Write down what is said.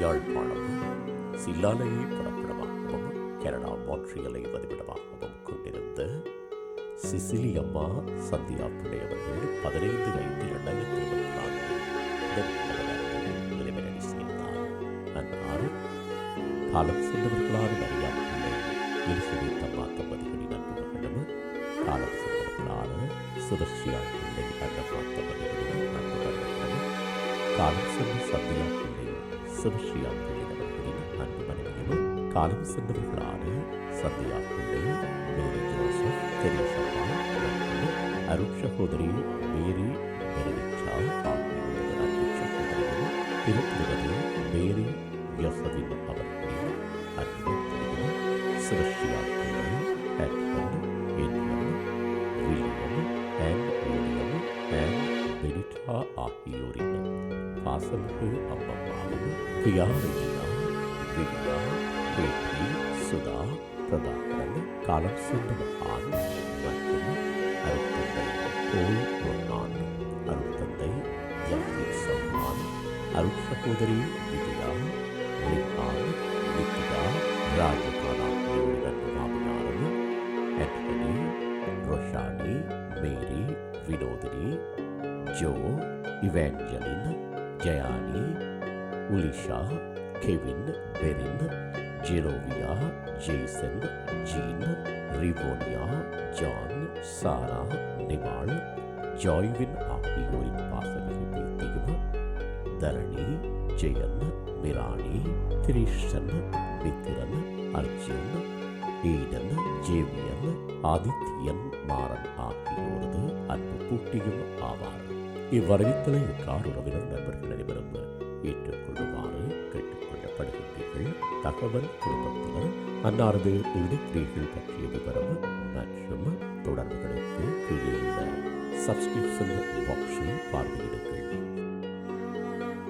Yazhpanam சில்லாலையை புறப்படமாகவும் Canada மாற்றியலை வதிவிடமாகவும் கொண்டிருந்த Sicily அம்மா சந்தியா பிள்ளை அவர்கள் பதினைந்து ஐந்து இரண்டாயிரத்தி இருபத்தி நான்கு இறைவனடி சேர்ந்தார். அன்னார் காலம் சென்றவர்களான மரியா பிள்ளை எலிசபெத் அம்மா தம்பதிகளின் அன்பு மகளும் காலம் சென்றவர்களான சுதர்ஷியா பிள்ளை அன்னம்மா தம்பதிகளின் அன்பு மகளும் காலம் சென்ற சந்தியா பிள்ளை அவர்களின் அன்பு மனைவியும் காலம் சென்றவர்களான சந்தியா பிள்ளை மேரி ஜோசப் தெரேசம்மா மற்றும் அருட் சகோதரி மேரி பெருவிச்சா ஆகியோரது அன்பு சகோதரியும் திருத்துவது மேரி அவர்களின் அன்பு பிள்ளை Edward Edward William and William and Benita ஆகியோரின் பாசமிகு பிரியா பியாரியா வித்யா பேட்டி சுதா பிரபாகரன் காலம் சென்ற மகான் மற்றும் அருத்தந்தை போல் பொன்னான் அருத்தந்தை ஜாகிர் சம்மான் அருட் சகோதரி வித்யா லிஹான் வித்யா ராஜகான் ஆகியோரின் மாமியாரும் Antony Roshani Mary Vinodhini Jo Evangeline Jayani Ulisha Kevin Perin Jerovia Jason Jean Rivonia John Sarah Nival Joywin ஆகியோரின் பாசமிகு பேத்தியும் தரணி ஜெயன் மிராணி திரிஷன் மித்திரன் அர்ஜுன் ஈடன் ஜேவியன் ஆதித்யன் மாறன் ஆகியோரது அன்பு பூட்டியும் ஆவார். இவ்வரவித்தலை உற்றார் உறவினர் நண்பர்கள் அனைவரும் ஏற்றுக்கொள்ளுமாறு கேட்டுக்கொள்ளப்படுகின்றீர்கள். தகவல் குடும்பத்தினர் அன்னாரது இறுதிக்கிரியைகள் பற்றிய விவரம் மற்றும் தொடர்புகளுக்கு கீழே உள்ள சப்ஸ்கிரிப்ஷன் பாக்ஸை பார்வையிடுங்கள்.